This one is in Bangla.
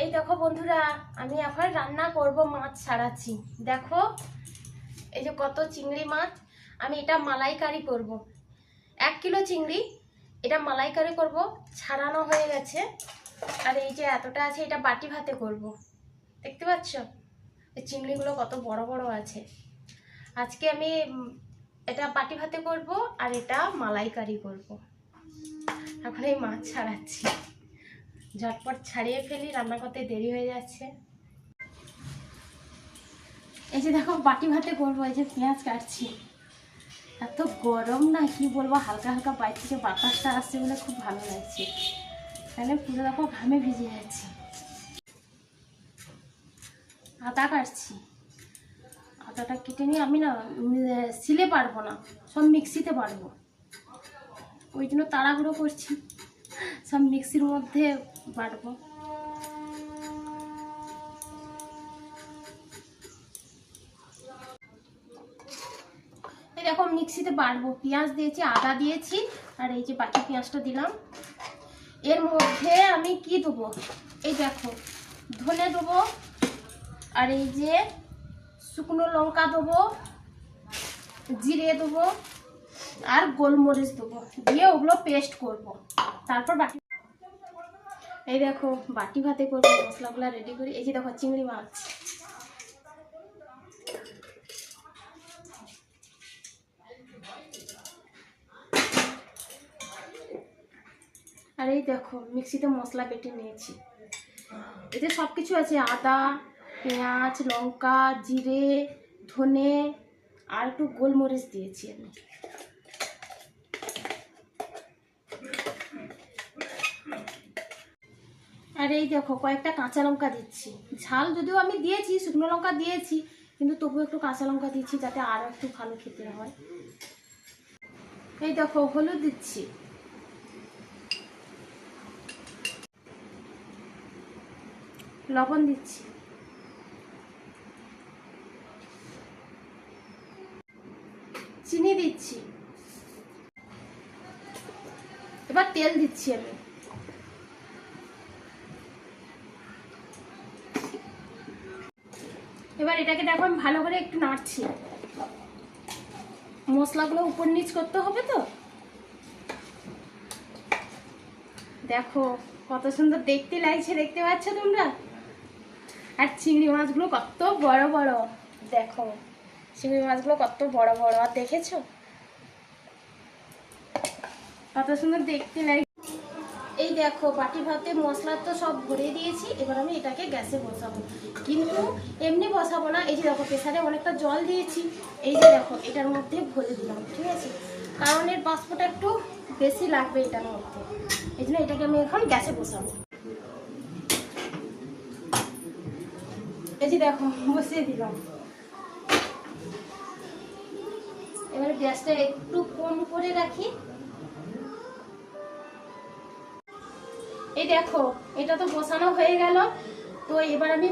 এই দেখো বন্ধুরা, আমি এখন রান্না করব মাছ ছাড়াচ্ছি। দেখো, এই যে কত চিংড়ি মাছ, আমি এটা মালাইকারি করব। এক কিলো চিংড়ি, এটা মালাইকারি করব, ছাড়ানো হয়ে গেছে। আর এই যে এতটা আছে, এটা বাটি ভাতে করব। দেখতে পাচ্ছ? চিংড়িগুলো কত বড় বড় আছে। আজকে আমি এটা বাটি ভাতে করব আর এটা মালাইকারি করব। এখন এই মাছ ছাড়াচ্ছি। ঝটপট ছাড়িয়ে ফেলি, রান্না করতে দেরি হয়ে যাচ্ছে। এই যে দেখো, বাটি ভাতে করব এই যে পেঁয়াজ কাটছি। এত গরম না, কি বলব, হালকা হালকা বাইরে থেকে বাতাসটা আসছে বলে খুব ভালো লাগছে। তাহলে পুরো দেখো, ঘামে ভিজে যাচ্ছে। আদা কাটছি। আদাটা কেটে নিয়ে আমি না সিলে পারব না, সব মিক্সিতে পারব। ওই জন্য তাড়াহুড়ো করছি। সব মিক্সির মধ্যে বাটবো। দেখো মিক্সিতে বাটবো। পেঁয়াজ দিয়েছি, আদা দিয়েছি, আর এই যে বাকি পেঁয়াজটা দিলাম। এর মধ্যে আমি কি দেবো? এই দেখো, ধনে দেবো, আর এই যে শুকনো লঙ্কা দেবো, জিরে দেবো আর গোলমরিচ দেবো। দিয়ে ওগুলো পেস্ট করব। তারপর বাটি এই দেখো, বাটি ভাতে করব, মশলাগুলো রেডি করি। এই যে দেখো, চিংড়ি মাছ। আর এই দেখো, মিক্সিতে মশলা বেটে নিয়েছি। এতে সব কিছু আছে, আদা, পেঁয়াজ, লঙ্কা, জিরে, ধনে, আর একটু গোলমরিচ দিয়েছি আমি। আর এই দেখো কয়েকটা কাঁচা লঙ্কা দিচ্ছি। ঝাল যদিও আমি দিয়েছি, শুকনো লঙ্কা দিয়েছি, কিন্তু তবু একটু কাঁচা লঙ্কা দিচ্ছি যাতে আরও একটু ভালো খেতে হয়। এই দেখো হলুদ দিচ্ছি। লবণ দিচ্ছি। চিনি দিচ্ছি। এবার তেল দিচ্ছি আমি। এবার এটাকে দেখো, আমি ভালো করে একটু নাড়ছি। মশলাগুলো উপর নিচ করতে হবে তো? দেখো, কত সুন্দর দেখতে লাগছে, দেখতে পাচ্ছ তোমরা? আর চিংড়ি মাছগুলো কত বড় বড়। দেখো, চিংড়ি মাছগুলো কত বড় বড়, আর দেখেছ? কত সুন্দর দেখতে লাগে এই দেখো, বাটি ভাতে মশলা তো সব ভরে দিয়েছি, এবার আমি এটাকে গ্যাসে বসাবো। কিন্তু এমনি বসাবো না, এই যে দেখো, প্রেসারে অনেকটা জল দিয়েছি, এই যে দেখো, এটার মধ্যে ভরে দিলাম, ঠিক আছে? কারণ এর বাষ্পটা একটু বেশি লাগবে এটার মধ্যে। এই জন্য এটাকে আমি এখন গ্যাসে বসাবো। এই যে দেখো, বসিয়ে দিলাম। এবারে গ্যাসটা একটু কম করে রাখি। এই দেখো এটা তো বসানো হয়ে গেল। তো এবার আমি